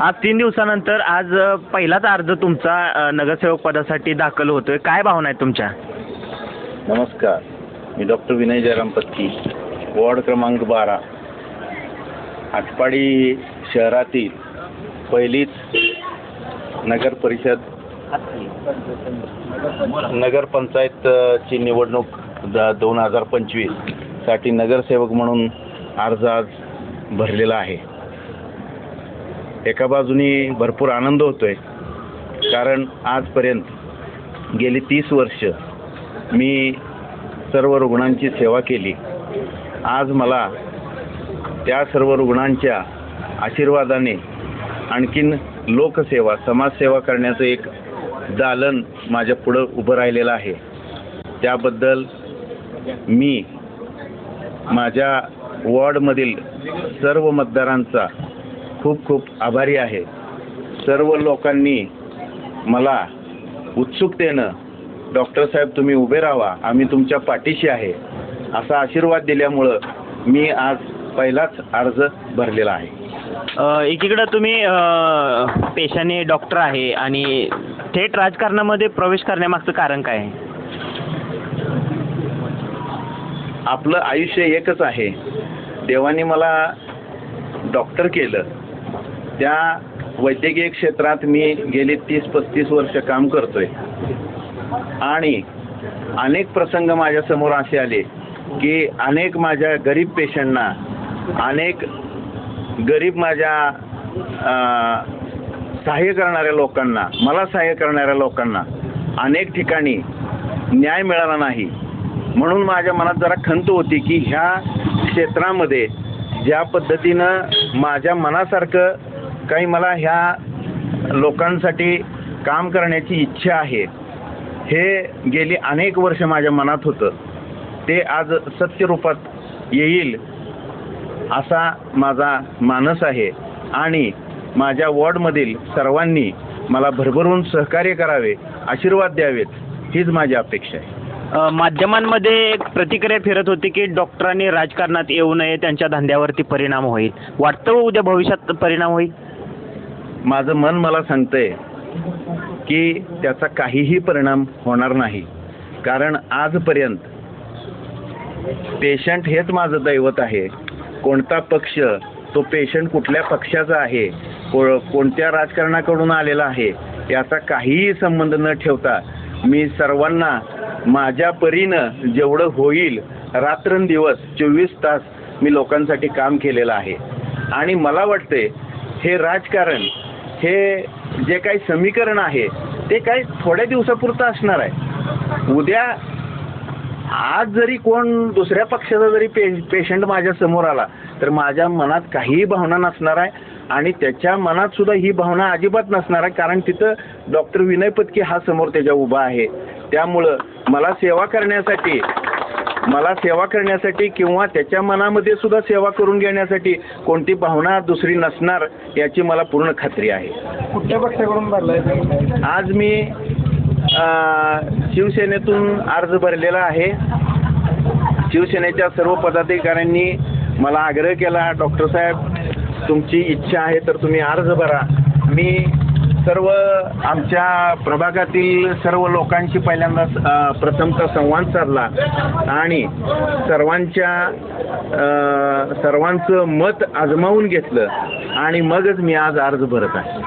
आज तीन दिवसानंतर आज पहिलाच अर्ज तुमचा नगरसेवक पदासाठी दाखल होतोय. काय भावना आहेत तुमच्या? नमस्कार. मी डॉक्टर विनय जयराम पत्की वॉर्ड क्रमांक बारा. आटपाडी शहरातील पहिलीच नगर परिषद नगर पंचायतची निवडणूक द दोन हजार पंचवीससाठी नगरसेवक म्हणून अर्ज आज भरलेला आहे. एका बाजूने भरपूर आनंद होतोय. कारण आजपर्यंत गेली तीस वर्ष मी सर्व रुग्णांची सेवा केली. आज मला त्या सर्व रुग्णांच्या आशीर्वादाने आणखीन लोकसेवा समाजसेवा करण्याचं एक दालन माझ्या पुढं उभं राहिलेलं आहे. त्याबद्दल मी माझ्या वॉर्डमधील सर्व मतदारांचा खूप खूप आभारी आहे. सर्व लोकांनी मला उत्सुकतेनं डॉक्टर साहेब तुम्ही उभे राहा आम्ही तुमच्या पाठीशी आहे. असा आशीर्वाद दिल्यामुळं मी आज पहिलाच अर्ज भरलेला आहे. एकीकडं तुम्ही पेशाने डॉक्टर आहे आणि थेट राजकारणामध्ये प्रवेश करण्यामागचं कारण काय आहे? आपलं आयुष्य एकच आहे. देवाने मला डॉक्टर केलं. त्या वैद्यकीय क्षेत्रात मी गेली तीस पस्तीस वर्ष काम करतोय. आणि अनेक प्रसंग माझ्यासमोर असे आले की अनेक माझ्या गरीब पेशंटना अनेक गरीब माझ्या सहाय्य करणाऱ्या लोकांना मला सहाय्य करणाऱ्या लोकांना अनेक ठिकाणी न्याय मिळाला नाही. म्हणून माझ्या मनात जरा खंत होती की ह्या क्षेत्रामध्ये ज्या पद्धतीनं माझ्या मनासारखं काही मला ह्या लोकांसाठी काम करण्याची इच्छा आहे हे गेली अनेक वर्ष माझ्या मनात होतं. ते आज सत्यरूपात येईल असा माझा मानस आहे आणि माझ्या वॉर्डमधील सर्वांनी मला भरभरून सहकार्य करावे आशीर्वाद द्यावेत हीच माझी अपेक्षा आहे. माध्यमांमध्ये एक प्रतिक्रिया फिरत होती की डॉक्टरांनी राजकारणात येऊ नये त्यांच्या धंद्यावरती परिणाम होईल. वाटतं हो उद्या भविष्यात परिणाम होईल? माझं मन मला सांगतंय की त्याचा काहीही परिणाम होणार नाही. कारण आजपर्यंत पेशंट हेच माझं दैवत आहे. कोणता पक्ष तो पेशंट कुठल्या पक्षाचा आहे को कोणत्या राजकारणाकडून आलेला आहे याचा काहीही संबंध न ठेवता मी सर्वांना माझ्या परीनं जेवढं होईल रात्रंदिवस चोवीस तास मी लोकांसाठी काम केलेलं आहे. आणि मला वाटते हे राजकारण हे जे काही समीकरण आहे ते काही थोड्या दिवसापुरतं असणार आहे. उद्या आज जरी कोण दुसऱ्या पक्षाचा जरी पे पेशंट माझ्यासमोर आला तर माझ्या मनात काहीही भावना नसणार आहे आणि त्याच्या मनात सुद्धा ही भावना अजिबात नसणार आहे कारण तिथं डॉक्टर विनय पत्की हा समोर त्याच्या उभा आहे. त्यामुळं मला सेवा करण्यासाठी मला सेवा करण्यासाठी किंवा त्याच्या मनामध्ये सुद्धा सेवा करून घेण्यासाठी कोणती भावना दुसरी नसणार याची मला पूर्ण खात्री आहे. कुठल्या पक्षाकडून भरलाय आज मी शिवसेनेतून अर्ज भरलेला आहे. शिवसेनेच्या सर्व पदाधिकाऱ्यांनी मला आग्रह केला डॉक्टर साहेब तुमची इच्छा आहे तर तुम्ही अर्ज भरा. मी सर्व आमच्या प्रभागातील सर्व लोकांशी पहिल्यांदा अ, प्रथमतः संवाद साधला. आणि सर्वांच्या सर्वांचं मत आजमावून घेतलं. आणि मगच मी आज अर्ज भरत आहे.